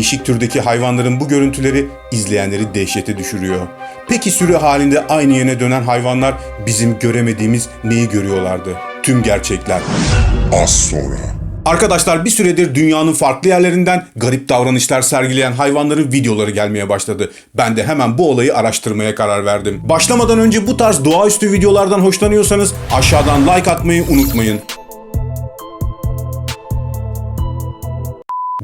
değişik türdeki hayvanların bu görüntüleri izleyenleri dehşete düşürüyor. Peki sürü halinde aynı yöne dönen hayvanlar bizim göremediğimiz neyi görüyorlardı? Tüm gerçekler. Az sonra. Arkadaşlar bir süredir dünyanın farklı yerlerinden garip davranışlar sergileyen hayvanların videoları gelmeye başladı. Ben de hemen bu olayı araştırmaya karar verdim. Başlamadan önce bu tarz doğaüstü videolardan hoşlanıyorsanız aşağıdan like atmayı unutmayın.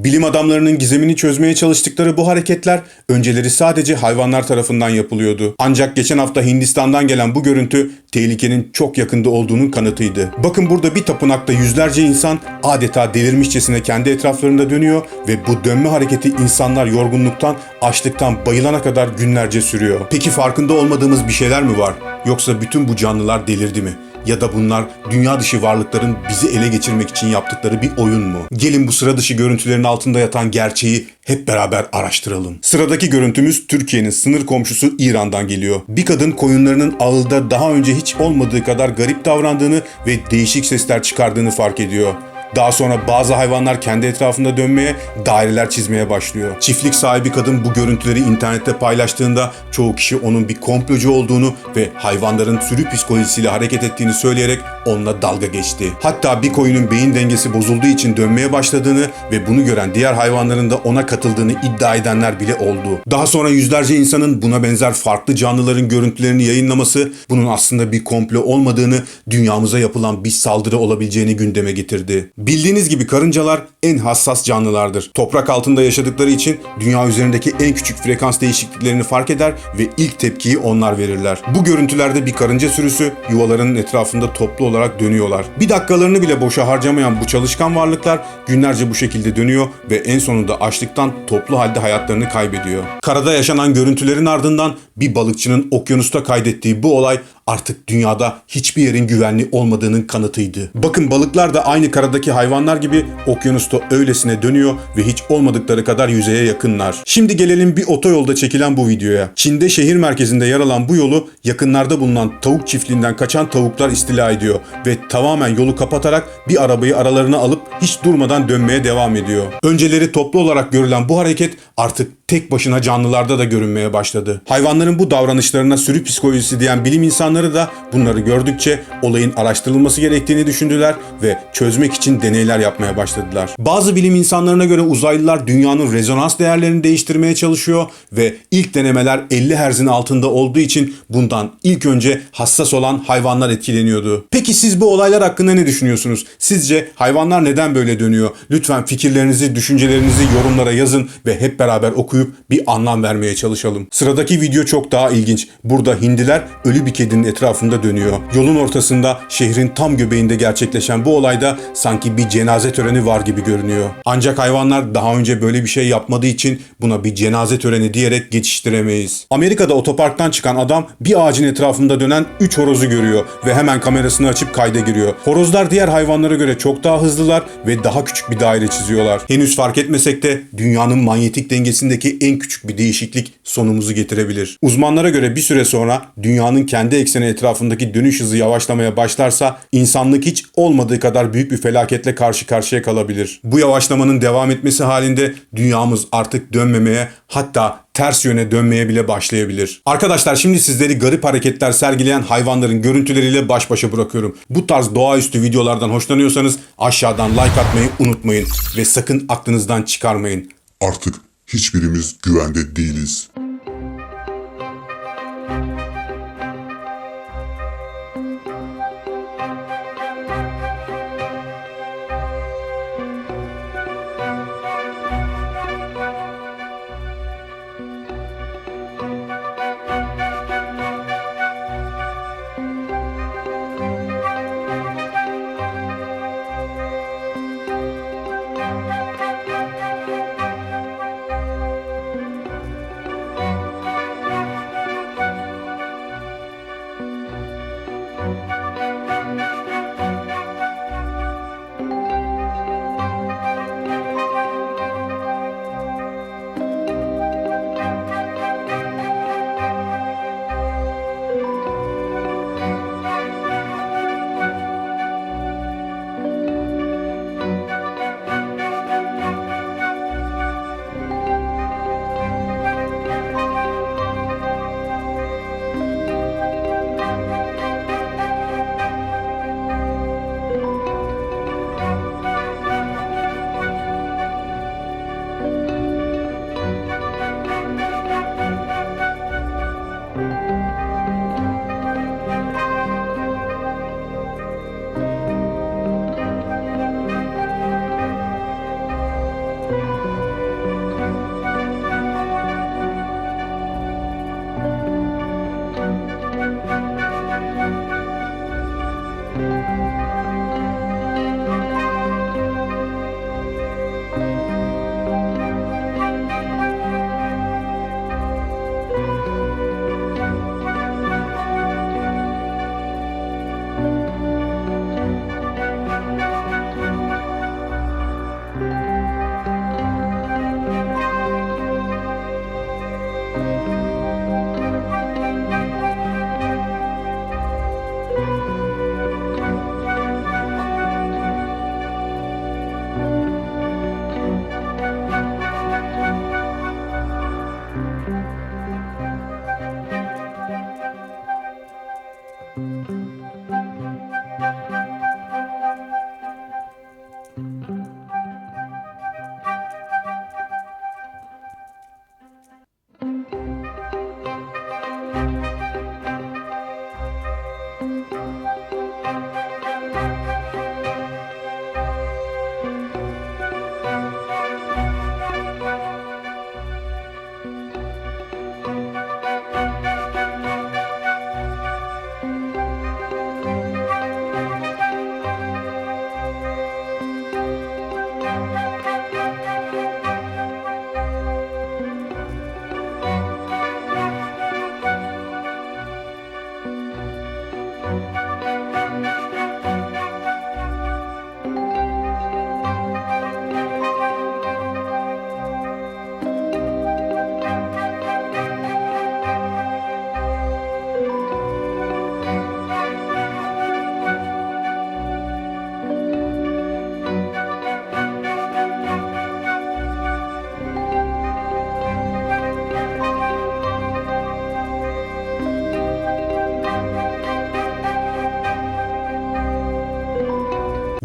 Bilim adamlarının gizemini çözmeye çalıştıkları bu hareketler önceleri sadece hayvanlar tarafından yapılıyordu. Ancak geçen hafta Hindistan'dan gelen bu görüntü tehlikenin çok yakında olduğunun kanıtıydı. Bakın burada bir tapınakta yüzlerce insan adeta delirmişçesine kendi etraflarında dönüyor ve bu dönme hareketi insanlar yorgunluktan, açlıktan bayılana kadar günlerce sürüyor. Peki farkında olmadığımız bir şeyler mi var? Yoksa bütün bu canlılar delirdi mi? Ya da bunlar dünya dışı varlıkların bizi ele geçirmek için yaptıkları bir oyun mu? Gelin bu sıra dışı görüntülerin altında yatan gerçeği hep beraber araştıralım. Sıradaki görüntümüz Türkiye'nin sınır komşusu İran'dan geliyor. Bir kadın koyunlarının ağılda daha önce hiç olmadığı kadar garip davrandığını ve değişik sesler çıkardığını fark ediyor. Daha sonra bazı hayvanlar kendi etrafında dönmeye, daireler çizmeye başlıyor. Çiftlik sahibi kadın bu görüntüleri internette paylaştığında çoğu kişi onun bir komplocu olduğunu ve hayvanların sürü psikolojisiyle hareket ettiğini söyleyerek onunla dalga geçti. Hatta bir koyunun beyin dengesi bozulduğu için dönmeye başladığını ve bunu gören diğer hayvanların da ona katıldığını iddia edenler bile oldu. Daha sonra yüzlerce insanın buna benzer farklı canlıların görüntülerini yayınlaması bunun aslında bir komplo olmadığını, dünyamıza yapılan bir saldırı olabileceğini gündeme getirdi. Bildiğiniz gibi karıncalar en hassas canlılardır. Toprak altında yaşadıkları için dünya üzerindeki en küçük frekans değişikliklerini fark eder ve ilk tepkiyi onlar verirler. Bu görüntülerde bir karınca sürüsü yuvalarının etrafında toplu olarak dönüyorlar. Bir dakikalarını bile boşa harcamayan bu çalışkan varlıklar günlerce bu şekilde dönüyor ve en sonunda açlıktan toplu halde hayatlarını kaybediyor. Karada yaşanan görüntülerin ardından bir balıkçının okyanusta kaydettiği bu olay artık dünyada hiçbir yerin güvenli olmadığının kanıtıydı. Bakın balıklar da aynı karadaki hayvanlar gibi okyanusta öylesine dönüyor ve hiç olmadıkları kadar yüzeye yakınlar. Şimdi gelelim bir otoyolda çekilen bu videoya. Çin'de şehir merkezinde yer alan bu yolu yakınlarda bulunan tavuk çiftliğinden kaçan tavuklar istila ediyor ve tamamen yolu kapatarak bir arabayı aralarına alıp hiç durmadan dönmeye devam ediyor. Önceleri toplu olarak görülen bu hareket artık tek başına canlılarda da görünmeye başladı. Hayvanların bu davranışlarına sürü psikolojisi diyen bilim insanları da bunları gördükçe olayın araştırılması gerektiğini düşündüler ve çözmek için deneyler yapmaya başladılar. Bazı bilim insanlarına göre uzaylılar dünyanın rezonans değerlerini değiştirmeye çalışıyor ve ilk denemeler 50 Hz'in altında olduğu için bundan ilk önce hassas olan hayvanlar etkileniyordu. Peki siz bu olaylar hakkında ne düşünüyorsunuz? Sizce hayvanlar neden böyle dönüyor? Lütfen fikirlerinizi, düşüncelerinizi yorumlara yazın ve hep beraber okuyup bir anlam vermeye çalışalım. Sıradaki video çok daha ilginç. Burada hindiler ölü bir kedinin etrafında dönüyor. Yolun ortasında şehrin tam göbeğinde gerçekleşen bu olayda sanki bir cenaze töreni var gibi görünüyor. Ancak hayvanlar daha önce böyle bir şey yapmadığı için buna bir cenaze töreni diyerek geçiştiremeyiz. Amerika'da otoparktan çıkan adam bir ağacın etrafında dönen 3 horozu görüyor ve hemen kamerasını açıp kayda giriyor. Horozlar diğer hayvanlara göre çok daha hızlılar ve daha küçük bir daire çiziyorlar. Henüz fark etmesek de dünyanın manyetik dengesindeki en küçük bir değişiklik sonumuzu getirebilir. Uzmanlara göre bir süre sonra dünyanın kendi ekseni etrafındaki dönüş hızı yavaşlamaya başlarsa insanlık hiç olmadığı kadar büyük bir felaketle karşı karşıya kalabilir. Bu yavaşlamanın devam etmesi halinde dünyamız artık dönmemeye hatta ters yöne dönmeye bile başlayabilir. Arkadaşlar şimdi sizleri garip hareketler sergileyen hayvanların görüntüleriyle baş başa bırakıyorum. Bu tarz doğaüstü videolardan hoşlanıyorsanız aşağıdan like atmayı unutmayın ve sakın aklınızdan çıkarmayın. Artık hiçbirimiz güvende değiliz.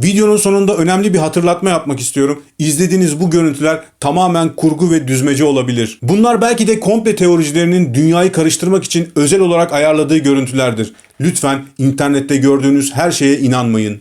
Videonun sonunda önemli bir hatırlatma yapmak istiyorum. İzlediğiniz bu görüntüler tamamen kurgu ve düzmece olabilir. Bunlar belki de komple teoricilerinin dünyayı karıştırmak için özel olarak ayarladığı görüntülerdir. Lütfen internette gördüğünüz her şeye inanmayın.